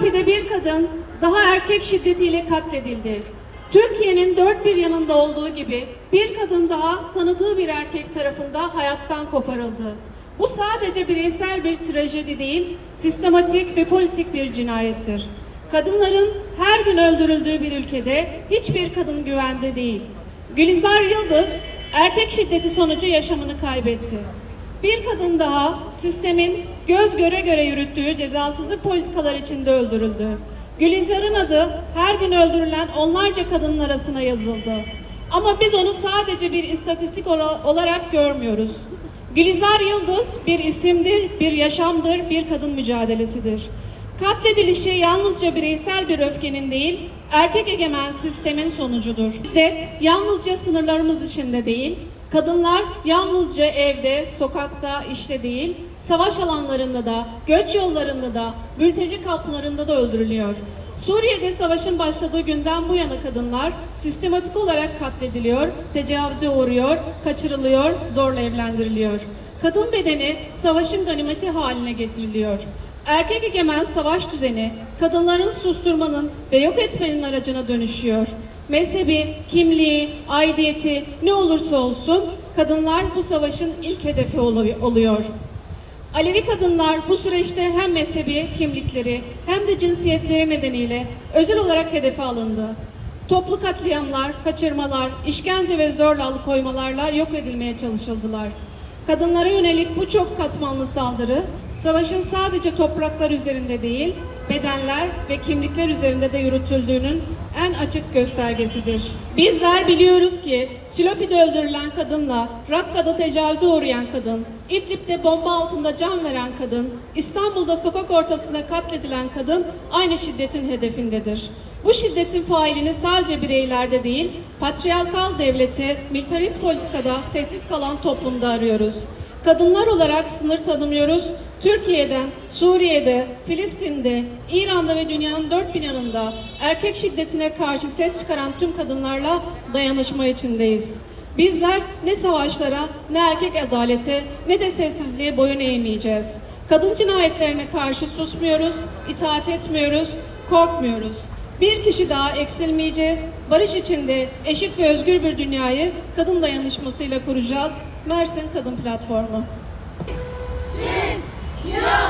Silopi'de bir kadın daha erkek şiddetiyle katledildi. Türkiye'nin dört bir yanında olduğu gibi bir kadın daha tanıdığı bir erkek tarafından hayattan koparıldı. Bu sadece bireysel bir trajedi değil, sistematik ve politik bir cinayettir. Kadınların her gün öldürüldüğü bir ülkede hiçbir kadın güvende değil. Gülizar Yıldız erkek şiddeti sonucu yaşamını kaybetti. Bir kadın daha sistemin göz göre göre yürüttüğü cezasızlık politikalar içinde öldürüldü. Gülizar'ın adı her gün öldürülen onlarca kadının arasına yazıldı. Ama biz onu sadece bir istatistik ola- olarak görmüyoruz. Gülizar Yıldız bir isimdir, bir yaşamdır, bir kadın mücadelesidir. Katledilişi yalnızca bireysel bir öfkenin değil, erkek egemen sistemin sonucudur. Şiddet yalnızca sınırlarımız içinde değil, kadınlar yalnızca evde, sokakta, işte değil, savaş alanlarında da, göç yollarında da, mülteci kamplarında da öldürülüyor. Suriye'de savaşın başladığı günden bu yana kadınlar sistematik olarak katlediliyor, tecavüze uğruyor, kaçırılıyor, zorla evlendiriliyor. Kadın bedeni savaşın ganimeti haline getiriliyor. Erkek egemen savaş düzeni kadınların susturmanın ve yok etmenin aracına dönüşüyor. Mezhebi, kimliği, aidiyeti ne olursa olsun kadınlar bu savaşın ilk hedefi olu- oluyor. Alevi kadınlar bu süreçte hem mezhebi kimlikleri hem de cinsiyetleri nedeniyle özel olarak hedefe alındı. Toplu katliamlar, kaçırmalar, işkence ve zorla alıkoymalarla yok edilmeye çalışıldılar. Kadınlara yönelik bu çok katmanlı saldırı, savaşın sadece topraklar üzerinde değil, bedenler ve kimlikler üzerinde de yürütüldüğünün en açık göstergesidir. Bizler biliyoruz ki Silopi'de öldürülen kadınla Rakka'da tecavüze uğrayan kadın, İdlib'de bomba altında can veren kadın, İstanbul'da sokak ortasında katledilen kadın aynı şiddetin hedefindedir. Bu şiddetin failini sadece bireylerde değil, patriarkal devleti, militarist politikada sessiz kalan toplumda arıyoruz. Kadınlar olarak sınır tanımıyoruz. Türkiye'den, Suriye'de, Filistin'de, İran'da ve dünyanın dört bir yanında erkek şiddetine karşı ses çıkaran tüm kadınlarla dayanışma içindeyiz. Bizler ne savaşlara, ne erkek adalete, ne de sessizliğe boyun eğmeyeceğiz. Kadın cinayetlerine karşı susmuyoruz, itaat etmiyoruz, korkmuyoruz. Bir kişi daha eksilmeyeceğiz. Barış içinde eşit ve özgür bir dünyayı kadın dayanışmasıyla kuracağız. Mersin Kadın Platformu. No!